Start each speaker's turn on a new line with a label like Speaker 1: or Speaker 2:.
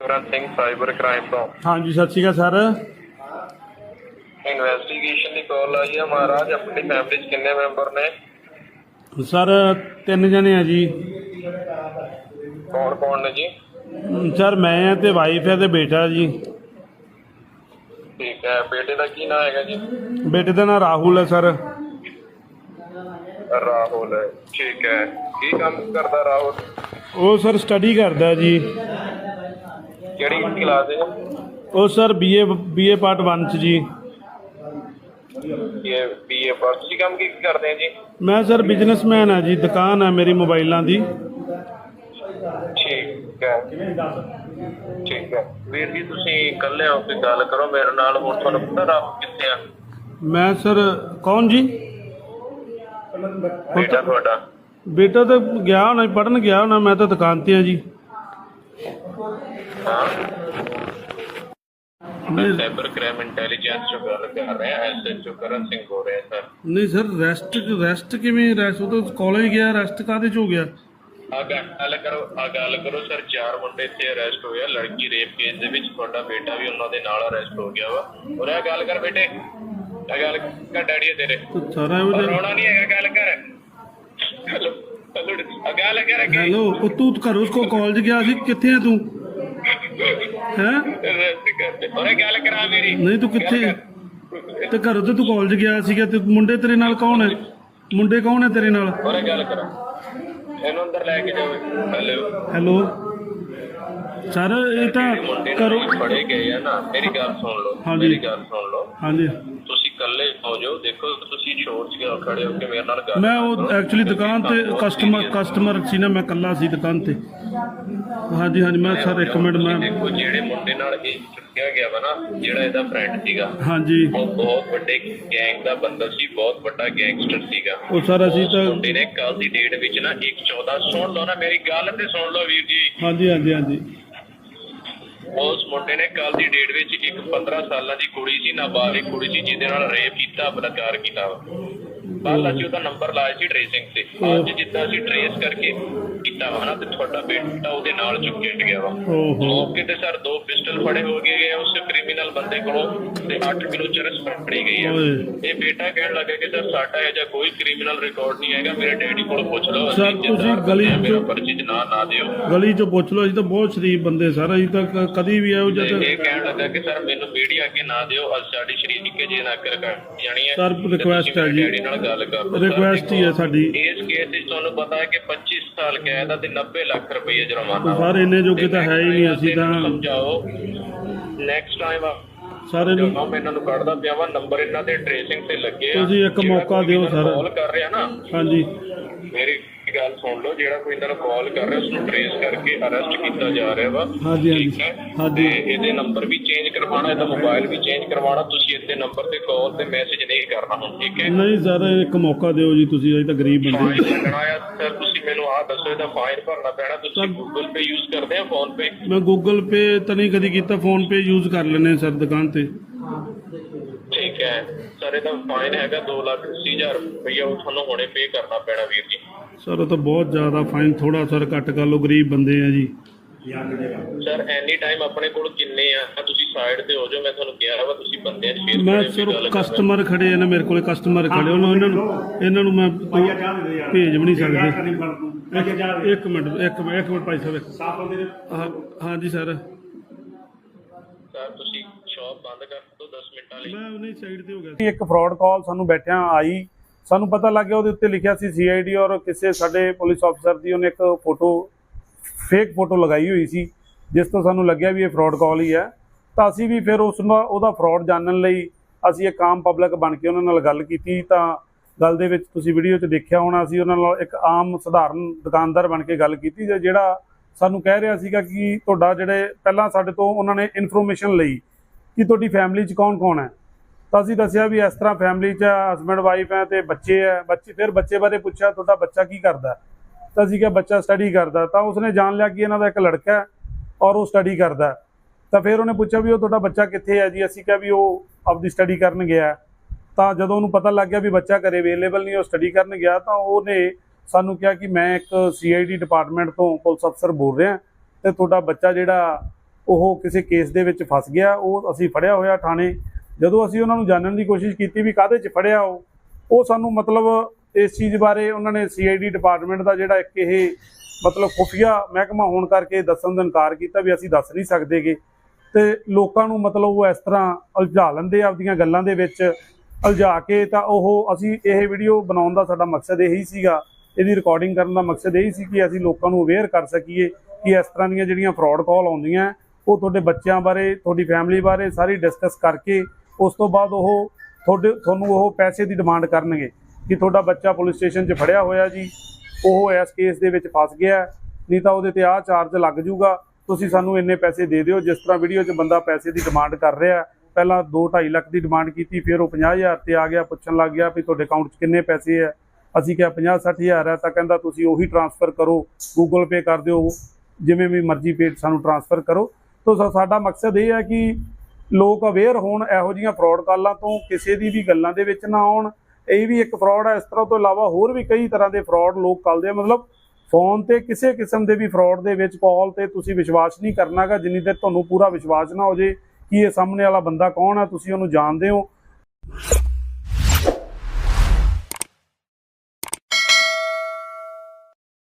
Speaker 1: ਸੁਰਨ Singh cyber crime ਤੋਂ
Speaker 2: ਹਾਂਜੀ ਸਤਿ ਸ਼੍ਰੀ ਅਕਾਲ ਸਰ।
Speaker 1: ਇਨਵੈਸਟੀਗੇਸ਼ਨ ਦੀ ਕਾਲ ਆਈ ਹੈ ਮਹਾਰਾਜ ਆਪਣੀ ਫੈਮਿਲੀ 'ਚ ਕਿੰਨੇ ਮੈਂਬਰ ਨੇ?
Speaker 2: ਸਰ ਤਿੰਨ ਜਣੇ ਆ ਜੀ।
Speaker 1: ਕੌਣ ਕੌਣ ਨੇ ਜੀ?
Speaker 2: ਅਮ, ਸਰ ਮੈਂ ਆ ਤੇ ਵਾਈਫ ਹੈ ਤੇ ਬੇਟਾ ਜੀ।
Speaker 1: ਠੀਕ ਹੈ ਬੇਟੇ ਦਾ ਕੀ ਨਾਮ ਹੈਗਾ ਜੀ?
Speaker 2: ਬੇਟੇ ਦਾ ਨਾਮ ਰਾਹੁਲ ਹੈ ਸਰ।
Speaker 1: ਰਾਹੁਲ ਠੀਕ ਹੈ। ਕੀ ਕੰਮ ਕਰਦਾ ਰਾਹੁਲ?
Speaker 2: ਉਹ ਸਰ ਸਟੱਡੀ ਕਰਦਾ ਜੀ।
Speaker 1: ਕਿਹੜੀ ਕਲਾਸ ਹੈ?
Speaker 2: ਉਹ ਸਰ ਬੀਏ ਬੀਏ ਪਾਰਟ 1 ਚ ਜੀ।
Speaker 1: ਇਹ ਬੀਏ ਪਾਸ ਤੁਸੀਂ ਕੰਮ ਕੀ ਕਰਦੇ ਹੋ ਜੀ?
Speaker 2: ਮੈਂ ਸਰ ਬਿਜ਼ਨਸਮੈਨ ਆ ਜੀ ਦੁਕਾਨ ਹੈ ਮੇਰੀ ਮੋਬਾਈਲਾਂ ਦੀ।
Speaker 1: ਠੀਕ ਹੈ। ਠੀਕ ਹੈ। ਵੀਰ ਜੀ ਤੁਸੀਂ ਇਕੱਲੇ ਹੋ ਕੇ ਗੱਲ ਕਰੋ ਮੇਰੇ ਨਾਲ ਹੁਣ ਤੁਹਾਨੂੰ ਪਤਾ ਰਾਹੁਲ ਕਿੱਥੇ ਆ?
Speaker 2: ਮੈਂ ਸਰ ਕੌਣ ਜੀ?
Speaker 1: ਬੇਟਾ ਤੁਹਾਡਾ।
Speaker 2: ਬੇਟਾ ਤਾਂ ਗਿਆ ਹੋਣਾ ਪੜਨ ਗਿਆ ਹੋਣਾ ਮੈਂ ਤਾਂ ਦੁਕਾਨ ਤੇ ਆ ਜੀ। ਨਹੀਂ।
Speaker 1: ਸਾਈਬਰ ਕ੍ਰਾਈਮ ਇੰਟੈਲੀਜੈਂਸ ਤੋਂ ਗੱਲ ਕਰ ਰਹੇ ਹਾਂ ਐਸਐਚਓ ਕਰਨ ਸਿੰਘ ਹੋ ਰਹੇ ਸਰ।
Speaker 2: ਨਹੀਂ ਸਰ ਰੈਸਟ ਰੈਸਟ ਕਿਵੇਂ ਰੈਸਟ? ਉਹ ਤਾਂ ਕਾਲਜ ਗਿਆ ਰੈਸਟ ਕਾਹਦੇ ਚ ਹੋ ਗਿਆ?
Speaker 1: ਆ ਗੱਲ ਕਰੋ ਆ ਗੱਲ ਕਰੋ ਸਰ ਚਾਰ ਮੁੰਡੇ ਇੱਥੇ ਅਰੈਸਟ ਹੋਏ ਆ ਲੜਕੀ ਰੇਪ ਕੇਸ ਦੇ ਵਿੱਚ ਤੁਹਾਡਾ ਬੇਟਾ ਵੀ ਉਹਨਾਂ ਦੇ ਨਾਲ ਅਰੈਸਟ ਹੋ ਗਿਆ ਵਾ। ਔਰ ਇਹ ਗੱਲ ਕਰ ਬੇਟੇ ਇਹ ਗੱਲ ਕਰ ਡੈਡੀ ਤੇਰੇ।
Speaker 2: ਤਾਂ ਸਾਰਾ ਇਹੋ ਜਿਹਾ
Speaker 1: ਰੋਣਾ ਨਹੀਂ ਹੈਗਾ ਗੱਲ ਕਰ। ਹੈਲੋ ਹੈਲੋ ਆ ਗੱਲ ਕਰ ਅੱਗੇ।
Speaker 2: ਹੈਲੋ ਉਹ ਤੂੰ ਘਰੋਂ ਉਸਕੋ ਕਾਲਜ ਗਿਆ ਸੀ ਕਿੱਥੇ ਆ ਤੂੰ? ਹੈ?
Speaker 1: ਗੱਲ ਕਰਾ ਮੇਰੀ
Speaker 2: ਨਹੀਂ ਤੂੰ ਕਿੱਥੇ। ਤੇ ਘਰੋਂ ਤੇ ਤੂੰ ਕਾਲਜ ਗਿਆ ਸੀਗਾ ਤੇ ਮੁੰਡੇ ਤੇਰੇ ਨਾਲ ਕੌਣ ਹੈ? ਮੁੰਡੇ ਕੌਣ ਹੈ ਤੇਰੇ ਨਾਲ?
Speaker 1: ਇਹ ਗੱਲ ਕਰਾ। ਇਹਨੂੰ ਅੰਦਰ ਲੈ ਕੇ ਜਾਓ। Hello
Speaker 2: hello. ਸਰ ਇਹ ਤਾਂ ਕਰੋ।
Speaker 1: ਫੜੇ ਗਏ ਆ ਨਾ ਮੇਰੀ ਗੱਲ ਸੁਣ ਲਓ। ਮੇਰੀ ਗੱਲ ਸੁਣ ਲਓ।
Speaker 2: ਹਾਂਜੀ।
Speaker 1: ਤੁਸੀਂ ਇਕੱਲੇ ਹੋ ਜਾਓ ਦੇਖੋ ਤੁਸੀਂ ਛੋੜ ਚ ਖੜੇ ਹੋ ਕੇ ਮੇਰੇ ਨਾਲ ਗੱਲ
Speaker 2: ਮੈਂ ਉਹ। ਐਕਚੁਅਲੀ ਦੁਕਾਨ ਤੇ ਕਸਟਮਰ ਕਸਟਮਰ ਸੀ ਨਾ ਮੈਂ ਇਕੱਲਾ ਸੀ ਦੁਕਾਨ ਤੇ। ਹਾਂਜੀ ਹਾਂਜੀ ਮੈਂ ਸਰ ਇੱਕ ਮਿੰਟ ਮੈਂ
Speaker 1: ਦੇਖੋ ਜਿਹੜੇ ਮੁੰਡੇ ਨਾਲ ਇਹ ਚੁੱਕਿਆ ਗਿਆ ਵਾ ਨਾ ਜਿਹੜਾ ਇਹਦਾ ਫਰੈਂਡ ਸੀਗਾ
Speaker 2: ਹਾਂਜੀ।
Speaker 1: ਉਹ ਬਹੁਤ ਵੱਡੇ ਗੈਂਗ ਦਾ ਬੰਦਾ ਸੀ ਬਹੁਤ ਵੱਡਾ ਗੈਂਗਸਟਰ ਸੀਗਾ।
Speaker 2: ਉਹ ਸਰ ਅਸੀਂ
Speaker 1: ਉਸ
Speaker 2: ਤਾਂ
Speaker 1: ਮੁੰਡੇ ਨੇ ਕੱਲ ਦੀ ਡੇਟ ਵਿੱਚ ਨਾ 114 ਸੁਣ ਲਓ ਨਾ ਮੇਰੀ ਗੱਲ ਤੇ ਸੁਣ ਲਓ ਵੀਰ ਜੀ।
Speaker 2: ਹਾਂਜੀ ਹਾਂਜੀ ਹਾਂਜੀ।
Speaker 1: ਉਸ ਮੁੰਡੇ ਨੇ ਕੱਲ ਦੀ ਡੇਟ ਵਿੱਚ ਇੱਕ 15 ਸਾਲਾਂ ਦੀ ਕੁੜੀ ਸੀ ਨਾਬਾਲਿਗ ਕੁੜੀ ਸੀ ਜਿਹਦੇ ਨਾਲ ਰੇਪ ਕੀਤਾ ਬਲਾਤਕਾਰ ਕੀਤਾ ਵਾ। ਕੱਲ ਅਸੀਂ ਉਹਦਾ ਨੰਬਰ ਲਾਇਆ ਸੀ ਟ੍ਰੇਸਿੰਗ ਤੇ। ਅੱਜ ਜਿੱਦਾਂ ਅਸੀਂ ਟ੍ਰੇਸ ਕਰਕੇ ਕੀਤਾ ਵਾ ਨਾ ਤੇ ਤੁਹਾਡਾ ਬੇਟਾ ਉਹਦੇ ਨਾਲ ਚੁੱਕਿਆ ਗਿਆ ਵਾ। ਮੌਕੇ ਤੇ ਸਰ ਦੋ ਪਿਸਟਲ ਫੜੇ ਹੋ ਗਏ ਉਸ ਕ੍ਰਿਮੀਨਲ ਬੰਦੇ ਕੋਲੋਂ ਤੇ 8 ਕਿਲੋ ਚਰਸ ਫੜੀ ਗਈ ਹੈ
Speaker 2: ਓਏ।
Speaker 1: ਇਹ ਬੇਟਾ ਕਹਿਣ ਲੱਗਾ ਕਿ ਸਰ ਸਾਡਾ ਇਹ ਜਿਹਾ ਕੋਈ ਕ੍ਰਿਮੀਨਲ ਰਿਕਾਰਡ ਨਹੀਂ ਹੈਗਾ ਮੇਰੇ ਡੈਡੀ ਕੋਲ ਪੁੱਛ ਲਓ ਅਸੀਂ
Speaker 2: ਤੁਸੀਂ ਗਲੀ
Speaker 1: ਆ,
Speaker 2: ਚੋਂ-
Speaker 1: ਪਰਚੀ ਨਾ ਨਾ ਦਿਓ।
Speaker 2: ਗਲੀ ਚ ਪੁੱਛ ਲਓ ਅਸੀਂ ਤਾਂ ਬਹੁਤ ਸ਼ਰੀਫ ਬੰਦੇ ਸਰ ਅਸੀਂ ਤਾਂ ਕਦੀ ਵੀ ਇਹੋ ਜਿਹਾ
Speaker 1: ਇਹ ਕਹਿਣ ਲੱਗਾ ਕਿ ਸਰ ਮੈਨੂੰ ਮੀਡੀਆ ਅੱਗੇ ਨਾ ਦਿਓ ਅੱਜ ਸਾਡੀ ਸ਼ਰੀਕੇ ਜੇ ਨਾ ਕਰ ਜਾਣੀ ਹੈ। ਤੁਸੀਂ
Speaker 2: request ਹੈ ਜੀ।
Speaker 1: ਗੱਲ ਕਰ ਲਓ
Speaker 2: ਰਿਕੁਐਸਟ ਹੀ ਹੈ ਸਾਡੀ।
Speaker 1: ਇਸ ਕੇਸ ਵਿੱਚ ਤੁਹਾਨੂੰ ਪਤਾ ਹੈ ਕਿ 25 ਸਾਲ ਕੈਦ ਆ ਤੇ 90 ਲੱਖ ਰੁਪਏ ਜੁਰਮਾਨਾ।
Speaker 2: ਸਰ ਇੰਨੇ ਜੋਗੇ ਤਾਂ ਹੈ ਹੀ ਨਹੀਂ ਅਸੀਂ ਤਾਂ।
Speaker 1: ਸਮਝਾਓ। ਨੈਕਸਟ ਟਾਈਮ
Speaker 2: ਸਾਰੇ ਨੂੰ
Speaker 1: ਜਦੋਂ ਮੈਂ ਇਹਨਾਂ ਨੂੰ ਕੱਢਦਾ ਪਿਆ ਵਾ ਨੰਬਰ ਇਹਨਾਂ ਦੇ ਟ੍ਰੇਸਿੰਗ ਤੇ ਲੱਗੇ ਆ।
Speaker 2: ਤੁਸੀਂ ਇੱਕ ਮੌਕਾ ਦਿਓ
Speaker 1: ਇਹਨਾਂ
Speaker 2: sir।
Speaker 1: ਕਾਲ ਕਰ ਰਿਹਾ ਨਾ।
Speaker 2: ਹਾਂਜੀ।
Speaker 1: ਮੇਰੀ ਗੱਲ ਸੁਣ ਲਓ ਜਿਹੜਾ ਕੋਈ ਇਹਨਾਂ ਨੂੰ ਕਾਲ ਕਰ ਰਿਹਾ ਉਸ ਨੂੰ ਟ੍ਰੇਸ ਕਰਕੇ ਅਰੈਸਟ ਕੀਤਾ ਜਾ ਰਿਹਾ ਵਾ।
Speaker 2: ਹਾਂਜੀ ਹਾਂਜੀ।
Speaker 1: ਹੈ?
Speaker 2: ਹਾਂਜੀ।
Speaker 1: ਇਹਦੇ ਨੰਬਰ ਵੀ ਚੇਂਜ ਕਰਵਾਉਣਾ ਇਹਦਾ ਮੋਬਾਈਲ ਵੀ ਚੇਂਜ ਕਰਵਾਉਣਾ ਤੁਸੀਂ ਇਹਦੇ ਨੰਬਰ ਤੇ ਕਾਲ ਤੇ ਮੈਸੇਜ ਨਹੀਂ ਕਰਨਾ ਹੁਣ ਠੀਕ ਹੈ?
Speaker 2: ਨਹੀਂ ਸਰ ਇੱਕ ਮੌਕਾ ਦਿਓ ਜੀ ਤੁਸੀਂ ਅਸੀਂ ਤਾਂ ਗਰੀਬ ਬੰਦੇ
Speaker 1: ਫਾਈਨ ਲੱਗਣਾ ਆ ਸਰ ਤੁਸੀਂ ਮੈਨੂੰ ਆਹ ਦੱਸੋ ਇਹਦਾ ਫਾਈਨ ਭਰਨਾ ਪੈਣਾ ਤੁਸੀਂ ਗੂਗਲ ਪੇ ਯੂਜ਼ ਕਰਦੇ ਆ ਫੋਨ ਪੇ
Speaker 2: ਮੈਂ ਗੂਗਲ ਪੇ ਤਾਂ ਨਹੀਂ ਕਦੀ ਕੀਤਾ ਫੋਨ ਪੇ ਯੂਜ਼ ਕਰ ਲੈਨੇ ਸਰ ਦੁਕਾਨ ਤੇ।
Speaker 1: ਠੀਕ ਹੈ ਸਰ ਇਹਦਾ ਫਾਈਨ ਹੈਗਾ 2 ਲੱਖ 80 ਹਜ਼ਾਰ ਰੁਪਈਆ ਉਹ ਤੁਹਾਨੂੰ ਹੁਣੇ ਪੇ ਕਰਨਾ ਪੈਣਾ ਵੀਰ ਜੀ।
Speaker 2: ਸਰ ਉਹ ਤਾਂ ਬਹੁਤ ਜ਼ਿਆਦਾ ਫਾਈਨ ਥੋੜਾ ਸਰ ਘੱਟ ਕਰ ਲਓ ਗਰੀਬ ਬੰਦੇ ਆ ਜੀ।
Speaker 1: ਸਰ ਐਨੀ ਟਾਈਮ ਆਪਣੇ ਕੋਲ ਕਿੰਨੇ ਆ? ਤੁਸੀਂ ਸਾਈਡ ਤੇ ਹੋ ਜਾਓ ਮੈਂ ਤੁਹਾਨੂੰ ਕਿਹਾ ਵਾ ਤੁਸੀਂ ਬੰਦਿਆਂ 'ਚ ਫੇਰ
Speaker 2: ਮੈਂ
Speaker 1: ਕੇ
Speaker 2: ਸਰ। ਕਸਟਮਰ ਖੜੇ ਆ ਨਾ ਮੇਰੇ ਕੋਲੇ ਕਸਟਮਰ ਖੜੇ ਉਹਨਾਂ ਇਹਨਾਂ ਨੂੰ ਇਹਨਾਂ ਨੂੰ ਮੈਂ ਭੇਜ ਵੀ ਨਹੀਂ ਸਕਦੇ। ਇੱਕ- ਇੱਕ ਮਿੰਟ ਇੱਕ ਮਿੰਟ ਇੱਕ ਮਿੰਟ ਭਾਈ ਸਾਹਿਬ ਹਾਂ- ਹਾਂਜੀ ਸਰ
Speaker 1: ਸਰ ਤੁਸੀਂ ਸ਼ਾਪ ਬੰਦ ਕਰ ਦਿਓ 10 ਮਿੰਟਾਂ ਲਈ।
Speaker 2: ਮੈਂ ਉਹਨੇ ਸਾਈਡ ਤੇ ਹੋ ਗਿਆ ਇੱਕ ਫਰਾਡ ਕਾਲ ਸਾਨੂੰ ਬੈਠਿਆਂ ਆਈ। ਸਾਨੂੰ ਪਤਾ ਲੱਗ ਗਿਆ ਉਹਦੇ ਉੱਤੇ ਲਿਖਿਆ ਸੀ ਸੀਆਈਡੀ ਔਰ ਕਿਸੇ ਸਾਡੇ ਪੁਲਿਸ ਅਫਸਰ ਦੀ ਉਹਨੇ ਇੱਕ ਫੋਟੋ ਫੇਕ ਫੋਟੋ ਲਗਾਈ ਹੋਈ ਸੀ ਜਿਸ ਤੋਂ ਸਾਨੂੰ ਲੱਗਿਆ ਵੀ ਇਹ ਫਰਾਡ ਕਾਲ ਹੀ ਹੈ। ਤਾਂ ਅਸੀਂ ਵੀ ਫਿਰ ਉਸ ਦਾ ਉਹਦਾ ਫਰਾਡ ਜਾਣਨ ਲਈ ਅਸੀਂ ਇੱਕ ਆਮ ਪਬਲਿਕ ਬਣ ਕੇ ਉਹਨਾਂ ਨਾਲ ਗੱਲ ਕੀਤੀ। ਤਾਂ ਗੱਲ ਦੇ ਵਿੱਚ ਤੁਸੀਂ ਵੀਡੀਓ 'ਚ ਦੇਖਿਆ ਹੋਣਾ ਅਸੀਂ ਉਹਨਾਂ ਨਾਲ ਇੱਕ ਆਮ ਸਧਾਰਨ ਦੁਕਾਨਦਾਰ ਬਣ ਕੇ ਗੱਲ ਕੀਤੀ ਤੇ ਜਿਹੜਾ ਸਾਨੂੰ ਕਹਿ ਰਿਹਾ ਸੀਗਾ ਕਿ ਤੁਹਾਡਾ ਜਿਹੜੇ ਪਹਿਲਾਂ ਸਾਡੇ ਤੋਂ ਉਹਨਾਂ ਨੇ ਇਨਫੋਰਮੇਸ਼ਨ ਲਈ ਕਿ ਤੁਹਾਡੀ ਫੈਮਿਲੀ 'ਚ ਕੌਣ-ਕੌਣ ਹੈ? ਤਾਂ ਅਸੀਂ ਦੱਸਿਆ ਵੀ ਇਸ ਤਰ੍ਹਾਂ ਫੈਮਿਲੀ 'ਚ ਹਸਬੰਡ ਵਾਈਫ ਹੈ ਤੇ ਬੱਚੇ ਹੈ, ਬੱਚੇ, ਫਿਰ ਬੱਚੇ ਬਾਰੇ ਪੁੱਛਿਆ, ਤੁਹਾਡਾ ਬੱਚਾ ਕੀ ਕਰਦਾ? ਤਾਂ ਅਸੀਂ ਕਿਹਾ ਬੱਚਾ ਸਟੱਡੀ ਕਰਦਾ। ਤਾਂ ਉਸਨੇ ਜਾਣ ਲਿਆ ਕਿ ਇਹਨਾਂ ਦਾ ਇੱਕ ਲੜਕਾ ਹੈ ਔਰ ਉਹ ਸਟੱਡੀ ਕਰਦਾ ਤਾਂ ਫਿਰ ਉਹਨੇ ਪੁੱਛਿਆ ਵੀ ਉਹ ਤੁਹਾਡਾ ਬੱਚਾ ਕਿੱਥੇ ਹੈ ਜੀ? ਅਸੀਂ ਕਿਹਾ ਵੀ ਉਹ ਆਪਦੀ ਸਟੱਡੀ ਕਰਨ ਗਿਆ ਤਾਂ ਜਦੋਂ ਉਹਨੂੰ ਪਤਾ ਲੱਗ ਗਿਆ ਵੀ ਬੱਚਾ ਘਰੇ ਅਵੇਲੇਬਲ ਨਹੀਂ, ਉਹ ਸਟੱਡੀ ਕਰਨ ਗਿਆ, ਤਾਂ ਉਹਨੇ ਸਾਨੂੰ ਕਿਹਾ ਕਿ ਮੈਂ ਇੱਕ ਸੀਆਈਡੀ ਡਿਪਾਰਟਮੈਂਟ ਤੋਂ ਪੁਲਿਸ ਅਫਸਰ ਬੋਲ ਰਿਹਾ ਤੇ ਤੁਹਾਡਾ ਬੱਚਾ ਜਿਹੜਾ ਉਹ ਕਿਸੇ ਕੇਸ ਦੇ ਵਿੱਚ ਫਸ ਗਿਆ, ਉਹ ਅਸੀਂ ਫੜਿਆ ਹੋਇਆ ਥਾਣੇ। ਜਦੋਂ ਅਸੀਂ ਉਹਨਾਂ ਨੂੰ ਜਾਣਨ ਦੀ ਕੋਸ਼ਿਸ਼ ਕੀਤੀ ਵੀ ਕਾਹਦੇ 'ਚ ਫੜਿਆ ਉਹ ਉਹ ਸਾਨੂੰ ਮਤਲਬ ਇਸ ਚੀਜ਼ ਬਾਰੇ ਉਹਨਾਂ ਨੇ ਸੀਆਈਡੀ ਡਿਪਾਰਟਮੈਂਟ ਦਾ ਜਿਹੜਾ ਇੱਕ ਇਹ ਮਤਲਬ ਖੁਫੀਆ ਮਹਿਕਮਾ ਹੋਣ ਕਰਕੇ ਦੱਸਣ ਦਾ ਇਨਕਾਰ ਕੀਤਾ ਵੀ ਅਸੀਂ ਦੱਸ ਨਹੀਂ ਸਕਦੇਗੇ। ਤੇ ਲੋਕਾਂ ਨੂੰ ਮਤਲਬ ਉਹ ਇਸ ਤਰ੍ਹਾਂ ਉਲਝਾ ਲੈਂਦੇ ਆ ਆਪਦੀਆਂ ਗੱਲਾਂ ਦੇ ਵਿੱਚ, ਉਲਝਾ ਕੇ ਤਾਂ ਉਹ ਅਸੀਂ ਇਹ ਵੀਡੀਓ ਬਣਾਉਣ ਦਾ ਸਾਡਾ ਮਕਸਦ ਇਹੀ ਸੀਗਾ, ਇਹਦੀ ਰਿਕਾਰਡਿੰਗ ਕਰਨ ਦਾ ਮਕਸਦ ਇਹੀ ਸੀ ਕਿ ਅਸੀਂ ਲੋਕਾਂ ਨੂੰ ਅਵੇਅਰ ਕਰ ਸਕੀਏ ਕਿ ਇਸ ਤਰ੍ਹਾਂ ਦੀਆਂ ਜਿਹੜੀਆਂ ਫਰਾਡ ਕਾਲ ਆਉਂਦੀਆਂ ਉਹ ਤੁਹਾਡੇ ਬੱਚਿਆਂ ਬਾਰੇ, ਤੁਹਾਡੀ ਫੈਮਿਲੀ ਬਾਰੇ ਸਾਰੀ ਡਿਸਕਸ ਕਰਕੇ ਉਸ ਤੋਂ ਬਾਅਦ ਉਹ ਤੁਹਾਡੇ, ਤੁਹਾਨੂੰ ਉਹ ਪੈਸੇ ਦੀ ਡਿਮਾਂਡ ਕਰਨਗੇ ਕਿ ਤੁਹਾਡਾ ਬੱਚਾ ਪੁਲਿਸ ਸਟੇਸ਼ਨ 'ਚ ਫੜਿਆ ਹੋਇਆ ਜੀ, ਉਹ ਇਸ ਕੇਸ ਦੇ ਵਿੱਚ ਫਸ ਗਿਆ, ਨਹੀਂ ਤਾਂ ਉਹਦੇ ਤੇ ਆਹ ਚਾਰਜ ਲੱਗ ਜਾਊਗਾ ਤੁਸੀਂ ਸਾਨੂੰ ਇੰਨੇ ਪੈਸੇ ਦੇ ਦਿਓ, ਜਿਸ ਤਰ੍ਹਾਂ ਵੀਡੀਓ 'ਚ ਬੰਦਾ ਪੈਸੇ ਦੀ ਡਿਮਾਂਡ ਕਰ ਰਿਹਾ ਹੈ। ਪਹਿਲਾਂ 2.5 ਲੱਖ ਦੀ ਡਿਮਾਂਡ ਕੀਤੀ, ਫਿਰ ਉਹ 50000 ਤੇ ਆ ਗਿਆ, ਪੁੱਛਣ ਲੱਗ ਗਿਆ ਵੀ ਤੁਹਾਡੇ ਅਕਾਊਂਟ 'ਚ ਕਿੰਨੇ ਪੈਸੇ ਹੈ ਅਸੀਂ ਕਿਹਾ 50 60000 ਹੈ ਤਾਂ ਕਹਿੰਦਾ ਤੁਸੀਂ ਉਹੀ ਟ੍ਰਾਂਸਫਰ ਕਰੋ ਗੂਗਲ ਪੇ ਕਰ ਦਿਓ, ਜਿਵੇਂ ਵੀ ਮਰਜ਼ੀ ਪੇ ਸਾਨੂੰ ਟ੍ਰਾਂਸਫਰ ਕਰੋ ਤੋਂ ਸਾਡਾ ਮਕਸਦ ਇਹ ਹੈ ਕਿ ਲੋਕ ਅਵੇਅਰ ਹੋਣ, ਇਹੋ ਜਿਹੀਆਂ ਫਰਾਡ ਕਾਲਾਂ ਤੋਂ, ਕਿਸੇ ਦੀ ਵੀ ਗੱਲਾਂ ਦੇ ਵਿੱਚ ਨਾ ਆਉਣ। ਇਹ ਵੀ ਇੱਕ ਫਰਾਡ ਹੈ। ਇਸ ਤਰ੍ਹਾਂ ਤੋਂ ਇਲਾਵਾ ਹੋਰ ਵੀ ਕਈ ਤਰ੍ਹਾਂ ਦੇ ਫਰਾਡ ਲੋਕ ਕਰਦੇ ਆ। ਮਤਲਬ ਫੋਨ ਤੇ ਕਿਸੇ ਕਿਸਮ ਦੇ ਵੀ ਫਰਾਡ ਦੇ ਵਿੱਚ ਕਾਲ ਤੇ ਤੁਸੀਂ ਵਿਸ਼ਵਾਸ ਨਹੀਂ ਕਰਨਾਗਾ। ਜਿੰਨੀ ਦੇਰ ਤੁਹਾਨੂੰ ਪੂਰਾ ਵਿਸ਼ਵਾਸ ਨਾ ਹੋ ਜੇ ਕਿ ਇਹ ਸਾਹਮਣੇ ਵਾਲਾ ਬੰਦਾ ਕੌਣ ਹੈ ਤੁਸੀਂ ਉਹਨੂੰ ਜਾਣਦੇ ਹੋ।